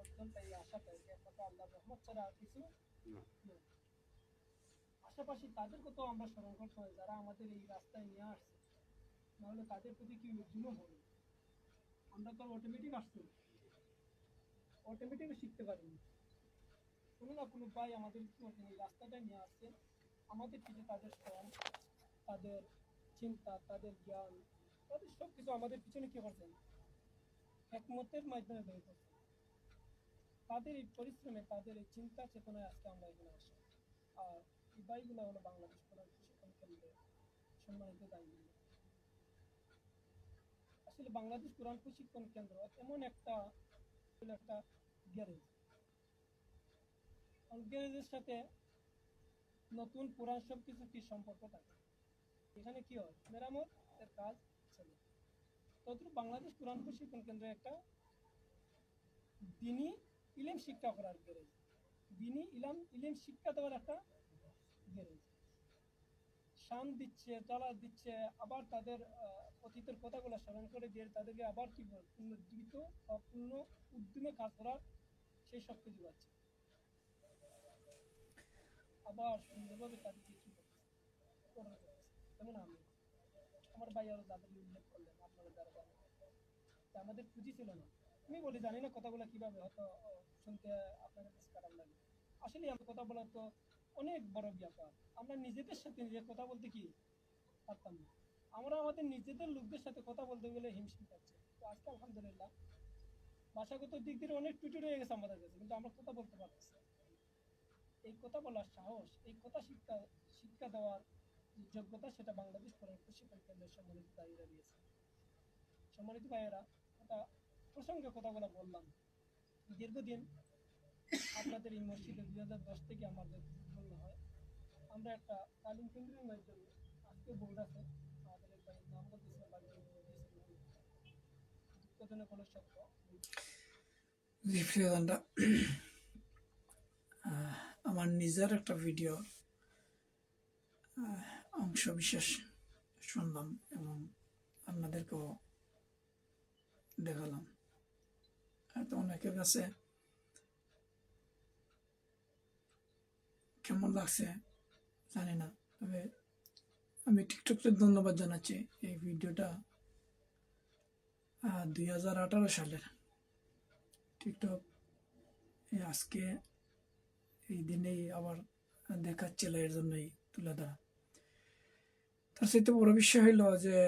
পর্যন্ত এই আশাটা যে একমাত্র আল্লাহর রহমত ছাড়া আর কিছু পাশাপাশি তাদেরকে তো আমরা স্মরণ করতে হয় যারা আমাদের এই রাস্তায় নিয়ে আসছে নাহলে তাদের প্রতি কি জুলুম হবে? আমরা তো অটোমেটিক আসছি অটোমেটিক শিখতে পারিনি। কোনো না কোনো ভাই আমাদের এই রাস্তাটা নিয়ে আসছে। আমাদের তাদের শ্রম তাদের চিন্তা তাদের জ্ঞান তাদের সব কিছু আমাদের পিছনে কি করছেন একমতের মাধ্যমে তাদের এই পরিশ্রমে, তাদের এই চিন্তা চেতনায় আজকে আমরা এখানে আসি আর এই বাইকগুলো হলো বাংলাদেশ প্রশিক্ষণ কেন্দ্রে সম্মানিত দায়ী আসলে বাংলাদেশ কোরআন প্রশিক্ষণ কেন্দ্র এমন একটা একটা গ্যারেজ। গ্যারেজের সাথে নতুন, পুরান সব কিছু কি সম্পর্ক থাকে? এখানে কি হয়? মেরামত, এর কাজ চলে। তদ্রুপ বাংলাদেশ কোরআন প্রশিক্ষণ কেন্দ্রে একটা দিনী ইলেম শিক্ষা করার গ্যারেজ দিনী ইলাম, ইলেম শিক্ষা দেওয়ার একটা গ্যারেজ শান দিচ্ছে তালা দিচ্ছে, আবার তাদের অতীতের কথাগুলো স্মরণ করে দিয়ে তাদেরকে আবার কি পুনর্জীবিত বা পূর্ণ উদ্যমে কাজ করার সেই শক্তি যোগাচ্ছে আবার সুন্দরভাবে তাদেরকে কি যেমন আমি, আমার ভাই আরও যাদের উল্লেখ করলেন আপনারা যারা আমাদের পুঁজি ছিল না। আমি বলি, জানি না কথাগুলো কীভাবে, হয়তো শুনতে আপনাদের কাছে খারাপ লাগে। আসলে আমার কথা বলার তো অনেক বড় ব্যাপার। আমরা নিজেদের সাথে নিজে কথা বলতে কি পারতাম না। আমরা আমাদের নিজেদের লোকদের সাথে কথা বলতে গেলে হিমশিম পাচ্ছি তো আজকে আলহামদুলিল্লাহ, ভাষাগত দিক দিয়ে অনেক টুটি রয়ে গেছে আমাদের কাছে, কিন্তু আমরা কথা বলতে পারতেছি এই কথা বলার সাহস, এই কথা শিক্ষা শিক্ষা দেওয়ার যে যোগ্যতা, সেটা বাংলাদেশ কোরআন প্রশিক্ষণ কেন্দ্রের সম্মানিত দায়ীরা দিয়েছে। সম্মানিত ভাইয়েরা একটা প্রসঙ্গে কথাগুলো বললাম। দীর্ঘদিন আপনাদের এই মসজিদে দুই হাজার দশ থেকে আমাদের উদ্বোধন হয়। আমরা একটা তালিম কেন্দ্রের মাধ্যমে আজকে বোর্ড আছে। আমাদের নাম বলতেছে দুঃখজনক হলো সত্য আমার নিজের একটা ভিডিও অংশ বিশেষ শুনলাম এবং আপনাদেরকেও দেখালাম। হয়তো অনেকের কাছে কেমন লাগছে জানি না তবে আমি টিকটককে ধন্যবাদ জানাচ্ছি এই ভিডিওটা দুই হাজার আঠারো সালের টিকটক আজকে এই দিনেই আবার দেখাচ্ছিল এর জন্যই তুলে ধরা তার সাথে বড় বিষয় হইল যে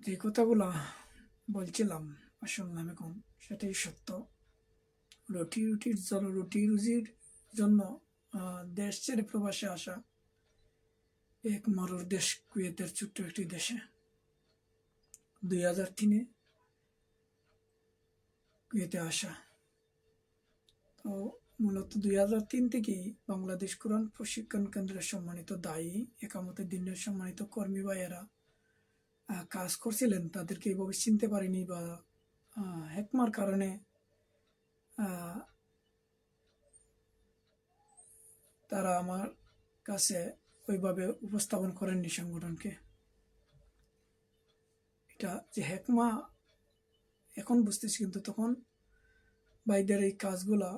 যে কথাগুলা বলছিলাম আর শুনলাম এখন সেটাই সত্য। রুটি রুটির জন্য রুটি রুজির জন্য দেশ ছেড়ে প্রবাসে আসা এক মরুর দেশ কুয়েতের ছোট্ট একটি দেশে। দুই হাজার তিনে কুয়েতে আসা। তো মূলত দুই হাজার তিন থেকেই বাংলাদেশ কোরআন প্রশিক্ষণ কেন্দ্রের সম্মানিত দায়ী একামতের দিনের সম্মানিত কর্মী ভাইয়েরা আহ, কাজ করছিলেন তাদেরকে এইভাবে চিনতে পারিনি বা হেকমার কারণে তারা আমার কাছে ওইভাবে উপস্থাপন করেননি সংগঠনকে। এটা যে হেকমা এখন বুঝতেছি কিন্তু তখন বাইদের এই কাজগুলা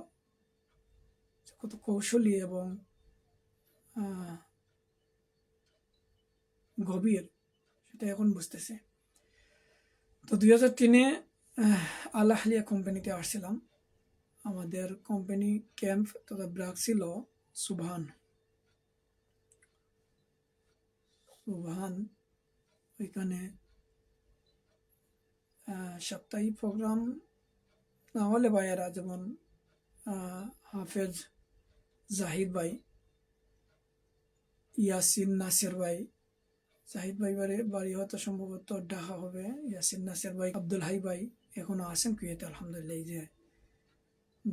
কত কৌশলী এবং গভীর, সেটা এখন বুঝতেছে। তো দুই হাজার তিনে আলাহলিয়া কোম্পানিতে আসছিলাম। আমাদের কোম্পানি ক্যাম্প তথা ব্রাক ছিল সুভান সুভান ওইখানে সাপ্তাহিক প্রোগ্রাম না হলে ভাইয়েরা, যেমন হাফেজ জাহিদ ভাই, ইয়াসিন নাসির ভাই। জাহিদ ভাই বাড়ি হয়তো সম্ভবত ঢাকা হবে। ইয়াসিন নাসির ভাই, আব্দুল হাই ভাই। এখনও আছেন কুয়েতে, আলহামদুলিল্লাহ। এই যে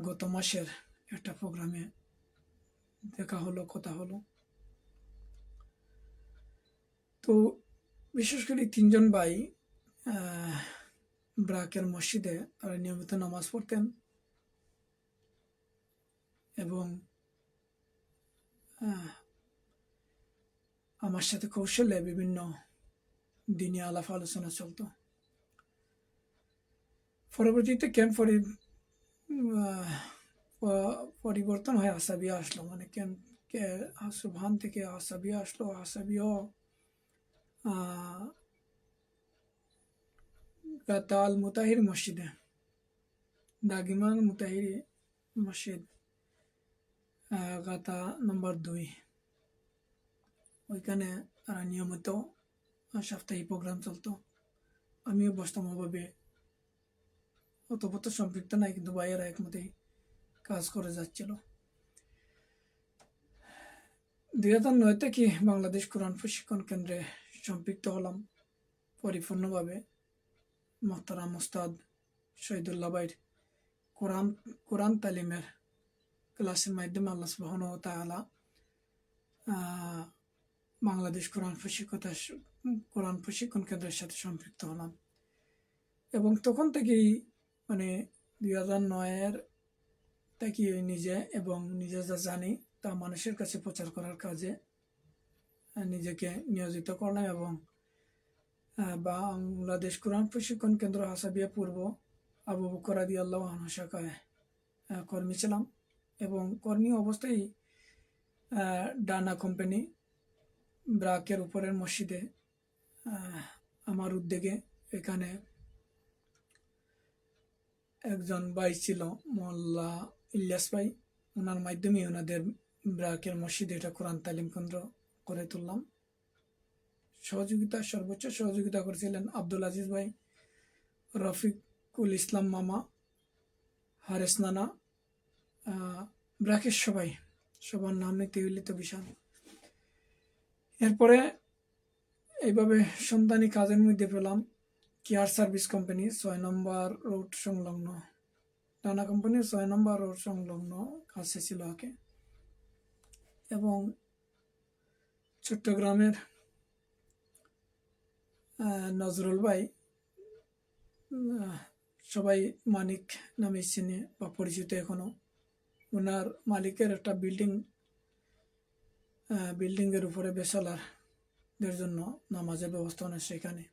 গত মাসের একটা প্রোগ্রামে দেখা হলো, কথা হলো। তো বিশেষ করে তিনজন ভাই ব্রাকের মসজিদে তারা নিয়মিত নামাজ পড়তেন এবং আমার সাথে কৌশলে বিভিন্ন দিনে আলাপ আলোচনা চলতো। পরবর্তীতে কেন পরি পরিবর্তন হয়ে আসাবিয়া আসলো? মানে কেন, কে সুবহান থেকে আসাবিয়া আসলো আসাবিও গাতাল মুতাহির মসজিদে, দাগিমান মুতাহির মসজিদ গাতা নম্বর দুই। ওইখানে তারা নিয়মিত সাপ্তাহিক প্রোগ্রাম চলতো। আমিও বসতাম ওভাবে অতপত সম্পৃক্ত নাই কিন্তু ভাইয়েরা একমতেই কাজ করে যাচ্ছিল। দুই হাজার নয় থেকে বাংলাদেশ কোরআন প্রশিক্ষণ কেন্দ্রে সম্পৃক্ত হলাম? পরিপূর্ণভাবে মোহতারাম মুস্তাদ শহীদুল্লাহ ভাইয়ের কোরআন কোরআন তালিমের ক্লাসের মাধ্যমে আল্লাহ সুবাহন আহ, বাংলাদেশ কোরআন প্রশিক্ষতা কোরআন প্রশিক্ষণ কেন্দ্রের সাথে সম্পৃক্ত হলাম। এবং তখন থেকেই মানে দুই হাজার নয়ের থেকে নিজে এবং নিজে যা জানি তা মানুষের কাছে প্রচার করার কাজে নিজেকে নিয়োজিত করলাম এবং বাংলাদেশ কোরআন প্রশিক্ষণ কেন্দ্র হাসাবিয়া পূর্ব আবু বকর আদি আল্লাহ শাখায় কর্মী ছিলাম এবং কর্মী অবস্থায় ডানা কোম্পানি ব্রাকের উপরের মসজিদে আমার উদ্যোগে এখানে একজন ভাই ছিল, মোল্লা ইলিয়াস ভাই। ওনার মাধ্যমে ওনাদের ব্রাকের মসজিদে এটা কোরআন তালিম কেন্দ্র করে তুললাম। সহযোগিতা, সর্বোচ্চ সহযোগিতা করেছিলেন আব্দুল আজিজ ভাই, রফিকুল ইসলাম মামা, হারেস নানা ব্রাকের সবাই। সবার নাম নিতে হইলে তো বিশাল এরপরে এইভাবে সন্তানি কাজের মধ্যে পেলাম। কেয়ার সার্ভিস কোম্পানি ছয় নম্বর রোড সংলগ্ন টানা কোম্পানির ছয় নম্বর রোড সংলগ্ন কাছে ছিল আগে এবং চট্টগ্রামের নজরুল ভাই সবাই মানিক নামে চিনে বা পরিচিত এখনও ওনার মালিকের একটা বিল্ডিং বিল্ডিংয়ের উপরে বেসালারদের জন্য নামাজের ব্যবস্থা নেই সেখানে।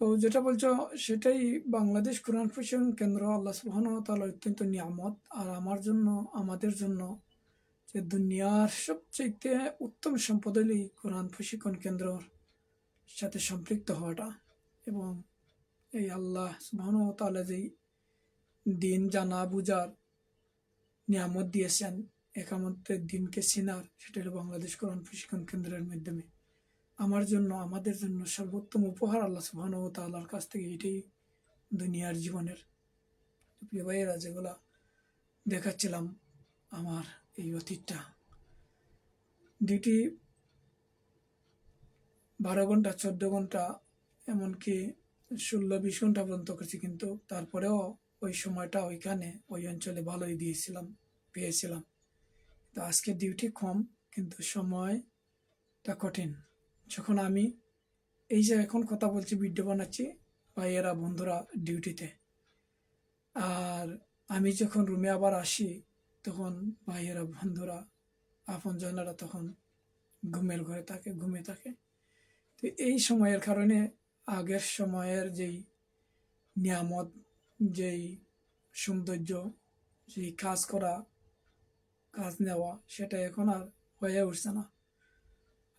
তো যেটা বলছো, সেটাই বাংলাদেশ কোরআন প্রশিক্ষণ কেন্দ্র, আল্লাহ সুবহান তাআলা অত্যন্ত নিয়ামত। আর আমার জন্য, আমাদের জন্য যে দুনিয়ার সবচেয়ে উত্তম সম্পদ হল এই কোরআন প্রশিক্ষণ কেন্দ্রর সাথে সম্পৃক্ত হওয়াটা। এবং এই আল্লাহ সুবহান তাআলা যেই দিন জানা বুঝার নিয়ামত দিয়েছেন, একামতের দিনকে চিনার, সেটা হলো বাংলাদেশ কোরআন প্রশিক্ষণ কেন্দ্রের মাধ্যমে। আমার জন্য, আমাদের জন্য সর্বোত্তম উপহার আল্লাহ সুবহান ও তাআলার কাছ থেকে এটাই দুনিয়ার জীবনের। প্রিয় ভাইয়েরা, যেগুলা দেখাচ্ছিলাম আমার এই অতীতটা ডিউটি বারো ঘণ্টা, চোদ্দ ঘণ্টা, এমনকি ষোলো, বিশ ঘণ্টা পর্যন্ত করছি, কিন্তু তারপরেও ওই সময়টা ওইখানে, ওই অঞ্চলে ভালোই দিয়েছিলাম, পেয়েছিলাম। তো আজকে ডিউটি কম, কিন্তু সময়টা কঠিন। যখন আমি এই যে এখন কথা বলছি ভিডিও বানাচ্ছি, ভাইয়েরা, বন্ধুরা ডিউটিতে আর আমি যখন রুমে আবার আসি, তখন ভাইয়েরা, বন্ধুরা আপন জনেরা তখন ঘুমের ঘরে থাকে ঘুমে থাকে। তো এই সময়ের কারণে আগের সময়ের যেই নিয়ামত, যেই সৌন্দর্য, যেই কাজ করা, কাজ নেওয়া, সেটা এখন আর হয়ে উঠছে না।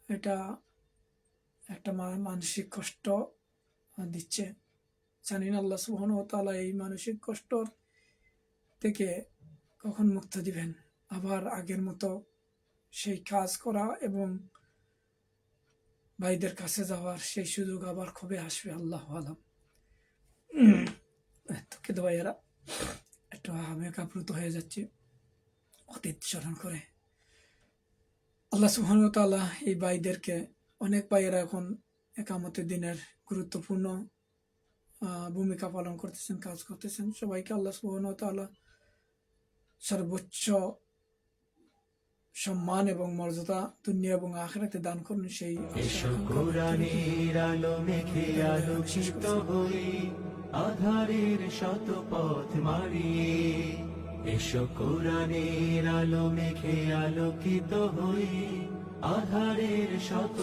এটা একটা মানসিক কষ্ট দিচ্ছে। জানি না আল্লাহ সুবহান ও তাআলা এই মানসিক কষ্ট থেকে কখন মুক্ত দিবেন? আবার আগের মতো সেই কাজ করা এবং ভাইদের কাছে যাওয়ার সেই সুযোগ আবার কবে আসবে? আল্লাহ আলাম। দুঃখিত ভাইয়েরা, একটু আবেগ আপ্লুত হয়ে যাচ্ছে। অতীত স্মরণ করে। আল্লাহ সুবহান ও তাআলা এই ভাইদেরকে অনেক ভাইয়েরা এখন একামতের দিনের গুরুত্বপূর্ণ ভূমিকা পালন করতেছেন, কাজ করতেছেন। সবাইকে আল্লাহ ও সর্বোচ্চ সম্মান এবং মর্যাদা দুনিয়া এবং আখেরাতে দান করুন। সেই আধারের শত পথ মারিয়ে এসো কোরআনের আলো মেখে আলোকিত হই আধারের শত